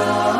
ที่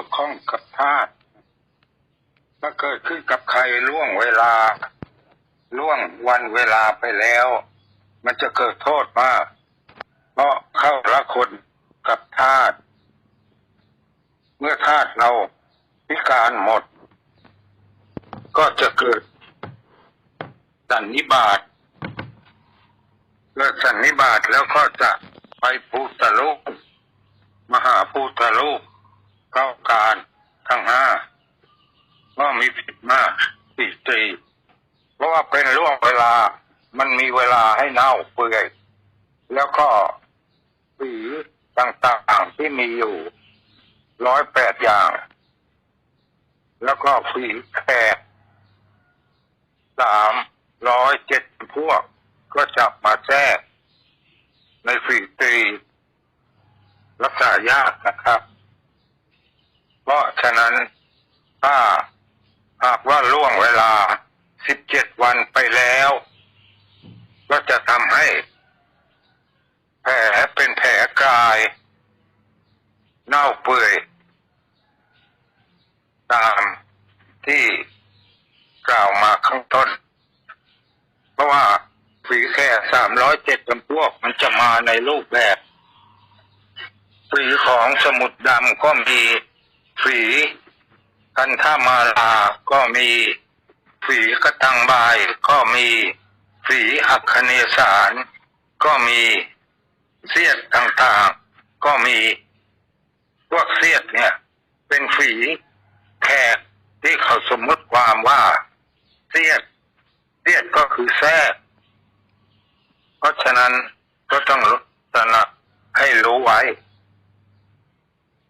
ยวข้องกับธาตุถ้าเกิดขึ้นกับใครล่วงเวลา ล่วงวันเวลาไปแล้ว มันจะเกิดโทษมากเพราะเข้าละคนกับธาตุเมื่อธาตุเราพิการหมด ก็จะเกิดสันนิบาตเกิดสันนิบาตแล้วก็จะไปภูตะลุกมหาพุทธรูป เก้าการทั้งห้าก็มีผิดมากผิดตีเพราะว่าเป็นล่วงเวลา มันมีเวลาให้เน่าเปื่อย แล้วก็สีต่างๆที่มีอยู่ร้อยแปดอย่าง แล้วก็ฝีแขกสามร้อยเจ็ดพวก ก็จับมาแทรกในฝีตรีรักษายากนะครับ ราะฉะนั้นถ้าหากว่าล่วงเวลา17วันไปแล้ว ก็จะทำให้แผลเป็นแผลกาย เน่าเปื่อย ตามที่กล่าวมาข้างต้น เพราะว่าฝีแค่307จำพวกมันจะมาในรูปแบบฝีของสมุดดำก็มี ฝีกันท่ามาลาก็มี ฝีกระตังบายก็มี ฝีอัคคเนสารก็มีเสียดต่างๆ ก็มีพวกเสียดเนี่ย เป็นฝีแขกที่เขาสมมติความว่าเสียดเสียดก็คือแทรก เพราะฉะนั้นก็ต้องตระหนักให้รู้ไว้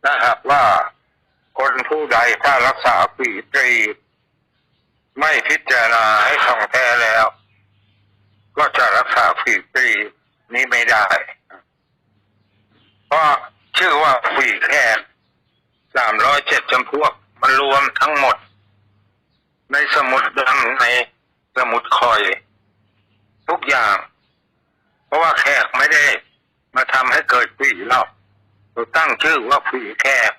ถ้าหากว่าคนผู้ใดถ้า ฝีตรี ไม่พิจารณาให้ท่องแท้แล้ว ก็จะรักษาฝีปรีนี้ไม่ได้ เพราะชื่อว่าฝีแค่สามร้อยเจ็ดจำพวก มันรวมทั้งหมด ในสมุดดำในสมุดคอย ทุกอย่าง เพราะว่าแขกไม่ได้มาทำให้เกิดฝีหรอกเราตั้งชื่อว่าฝีแขก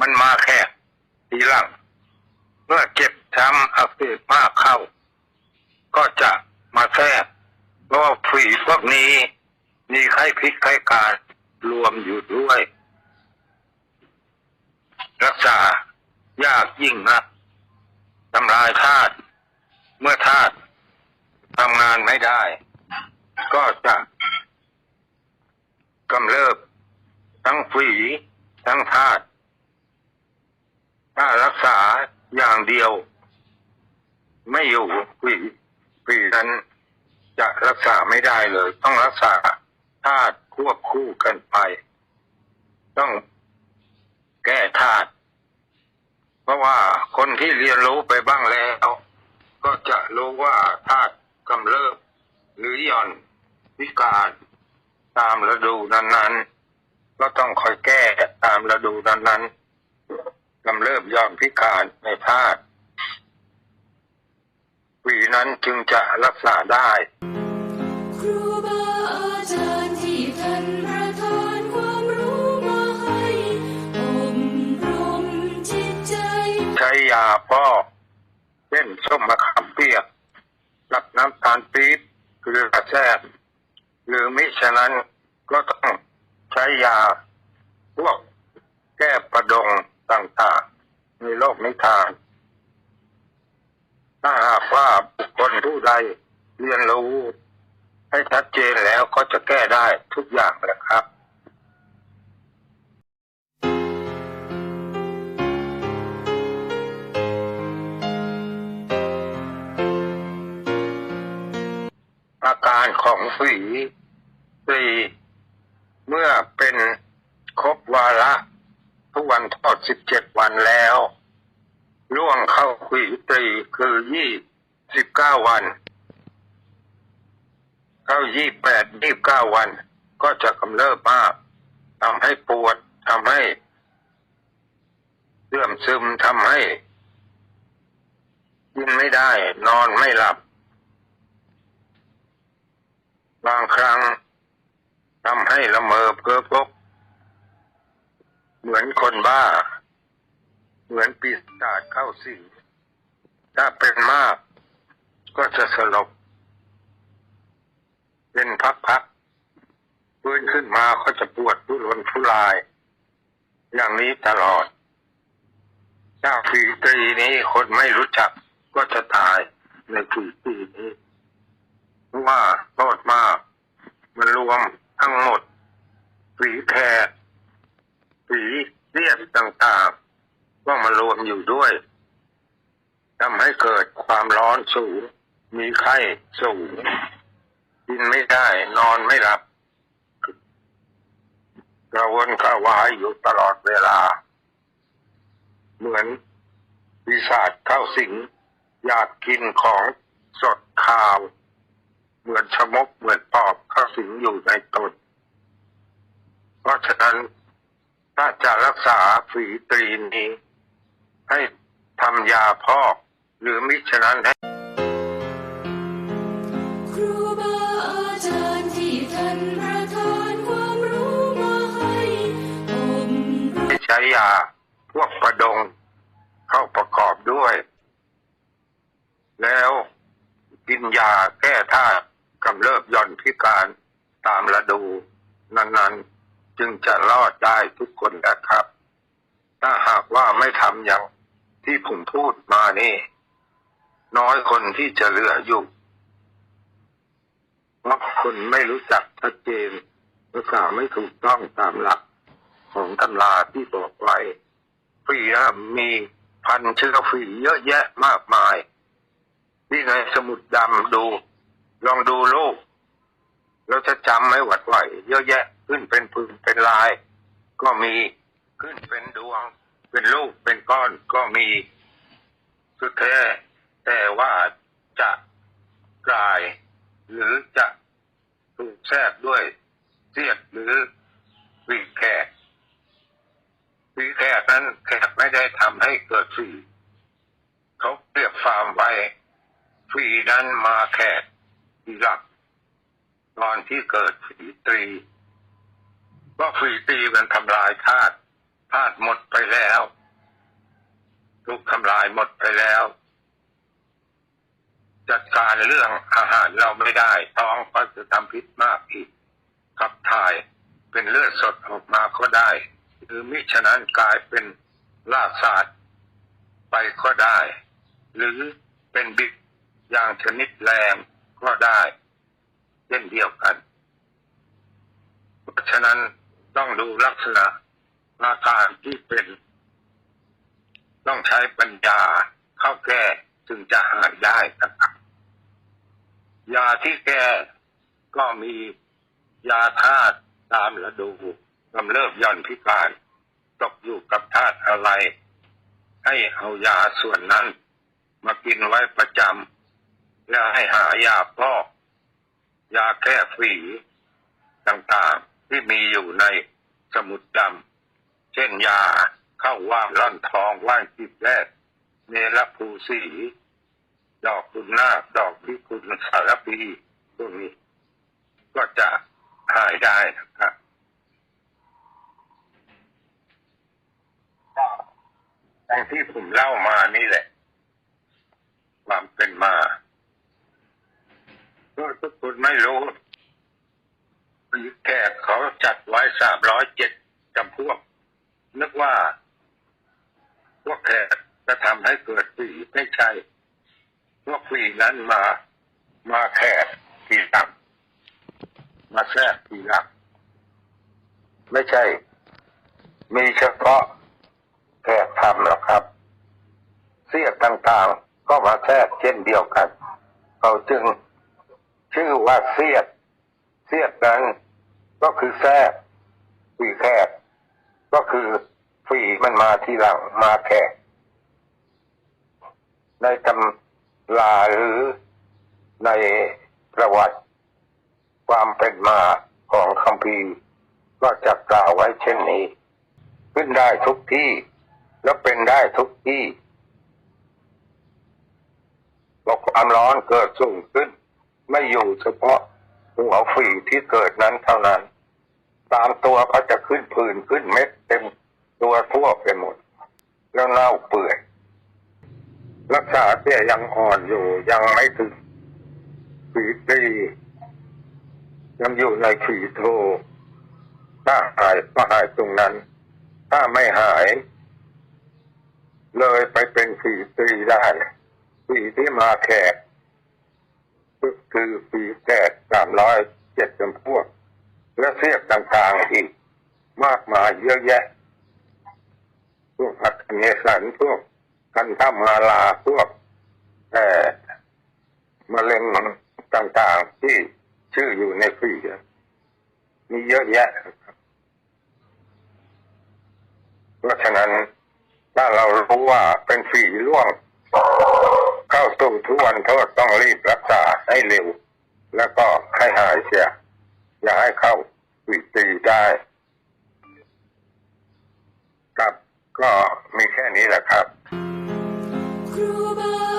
มันมาแขกทีหลัง เมื่อเจ็บช้ำอักเสบมากเข้า ก็จะมาแทรกเพราะว่าฝีพวกนี้ มีไข้พิษไข้การรวมอยู่ด้วย รักษายากยิ่งนะทำลายธาตุเมื่อธาตุทำงานไม่ได้ ก็จะกำเริบทั้งฝีทั้งธาตุถ้ารักษา อย่างเดียว ไม่อยู่ฝีฝีนั้นจะรักษาไม่ได้เลย ต้องรักษาธาตุควบคู่กันไป ต้องแก้ธาตุเพราะว่าคนที่เรียนรู้ไปบ้างแล้ว ก็จะรู้ว่าธาตุกำเริบหรือหย่อนพิการตามฤดูนั้นๆ ก็ต้องคอยแก้ตามฤดูนั้นๆ กำเริบหย่อนพิการในธาตุวีนั้นจึงจะรักษาได้ ครูบาอาจารย์ที่ท่านประทานความรู้มาให้อบรมจิตใจ ใช้ยาพอกเช่นส้มมะขามเปียกกับน้ำตาลปี๊บเกลือกระแทกหรือมิฉะนั้นก็ต้องใช้ยาพวกแก้ประดง ต่างๆ ในโลกนิทาน ถ้าหากว่าบุคคลผู้ใดเรียนรู้ให้ชัดเจนแล้วก็จะแก้ได้ทุกอย่างแหละครับอาการของฝีสีเมื่อเป็นครบวาระ ทุกวันทอดสิบเจ็ดวันแล้วล่วงเข้าฝีตรีคือยี่สิบเก้าวัน เข้ายี่แปดยี่เก้าวัน ก็จะกำเริบมากทำให้ปวดทำให้เสื่อมซึมทำให้กินไม่ได้ นอนไม่หลับ บางครั้งทำให้ละเมอเพ้อพก เหมือนคนบ้า เหมือนปีศาจเข้าสิงถ้าเป็นมาก ก็จะสลบ เป็นพักๆฟื้นขึ้นมาก็จะปวดทุรนทุราย อย่างนี้ตลอด ถ้าฝีตรีนี้คนไม่รู้จักก็จะตายในฝีตรีนี้เพราะว่าโทษมาก มันรวมทั้งหมดฝีแคร ฝีเลียดต่างๆก็มารวมอยู่ด้วยทำให้เกิดความร้อนสูง มีไข้สูง กินไม่ได้ นอนไม่หลับกระวนกระวายอยู่ตลอดเวลา เหมือนปีศาจเข้าสิง อยากกินของสดขาว เหมือนชะมกเหมือนปอบเข้าสิงอยู่ในตนเพราะฉะนั้น ถ้าจะรักษาฝีตรีนนี้ ให้ทำยาพอกหรือมิฉะนั้นให้ครูบาอาจารย์ที่ท่านประทานความรู้มาให้อบรมใช้ยาพวกประดงเข้าประกอบด้วย แล้วกินยาแก้ธาตุกำเริบหย่อนพิการตามฤดูนั้นๆ จึงจะรอดได้ทุกคนนะครับ ถ้าหากว่าไม่ทำอย่างที่ผมพูดมานี่ น้อยคนที่จะเหลืออยู่เพราะคนไม่รู้จักชัดเจนรักษาไม่ถูกต้องตามหลัก ของตำราที่บอกไว้ฝีมีพันเชื้อฝีเยอะแยะมากมายที่ในสมุดดำดู ลองดูรูป เราจะจำไม่หวัดไหวเยอะแยะขึ้นเป็นพึงเป็นลาย ก็มีขึ้นเป็นดวง เป็นลูกเป็นก้อนก็มีสุดแท้แต่ว่าจะกลาย หรือจะถูกแทรกด้วยเสียดหรือวีแขกวีแขกนั้นแขกไม่ได้ทำให้เกิดฝีเขาเปรียบฟาร์มไว้ฝีนั้นมาแขกทีหลัก ตอนที่เกิดฝีตรีก็ฝีตรีมันทำลายธาตุธาตุหมดไปแล้วถูกทำลายหมดไปแล้ว จัดการเรื่องอาหารเราไม่ได้ท้องก็จะทำพิษมากอีกขับถ่ายเป็นเลือดสดออกมาก็ได้ หรือมิฉะนั้นกลายเป็นลาสาดไปก็ได้ หรือเป็นบิดอย่างชนิดแรงก็ได้ เช่นเดียวกัน เพราะฉะนั้นต้องดูลักษณะอาการที่เป็น ต้องใช้ปัญญาเข้าแก้จึงจะหายได้นะครับยาที่แก้ก็มียาธาตุตามฤดูกำเริบย่อนพิการตกอยู่กับธาตุอะไร ให้เอายาส่วนนั้น มากินไว้ประจำและให้หายาพอก ยาแก้ฝีต่างๆ ที่มีอยู่ในสมุดดำเช่นยาเข้าว่างร่อนทองว่างจิบแรกเนรภูสี ดอกคุณนาดอกพิคุณสารพีพวกนี้ ก็จะหายได้นะครับก็อย่างที่ผมเล่ามานี่แหละ ความเป็นมา ทุกคนไม่รู้แขกเขาจัดไว้สามร้อยเจ็ดจำพวก นึกว่า พวกแขกจะทำให้เกิดฝีไม่ใช่ พวกฝีนั้นมามาแขกทีหลังมาแทรกทีหลังไม่ใช่ มีเฉพาะแขกทำหรอกครับ เสียกต่างๆ ก็มาแทรกเช่นเดียวกัน เขาจึง ชื่อว่าเสียด เสียดนั้นก็คือแทรกฝีแขกก็คือฝีมันมาทีหลังมาแขกในตำราหรือในประวัติ ความเป็นมาของคำพีก็จะกล่าวไว้เช่นนี้ ขึ้นได้ทุกที่ แล้วเป็นได้ทุกที่บอกความร้อนเกิดสูงขึ้น ไม่อยู่เฉพาะหัวฝีที่เกิดนั้นเท่านั้น ตามตัวก็จะขึ้นผื่นขึ้นเม็ดเต็มตัวทั่วไปหมด แล้วเน่าเปื่อย รักษาเตี้ยยังอ่อนอยู่ยังไม่ถึงฝีตียังอยู่ในฝีโทถ้าหายก็หายตรงนั้น ถ้าไม่หาย เลยไปเป็นฝีตีได้ฝีที่มาแขก คือฝีแขกสามร้อยเจ็ดจำพวก และเสียกต่างๆอีก มากมายเยอะแยะ พวกอัคเนสันพวกกันทมาลาพวกเอ่มะเร็งต่างๆ ที่ชื่ออยู่ในฝีเนี่ยมีเยอะแยะ เพราะฉะนั้นถ้าเรารู้ว่าเป็นฝีร่วง เข้าสู่ทุกวันโทษต้องรีบรักษาให้เร็ว แล้วก็ให้หายเสีย อย่าให้เข้าฝีตีได้ครับก็มีแค่นี้แหละครับ ครูบา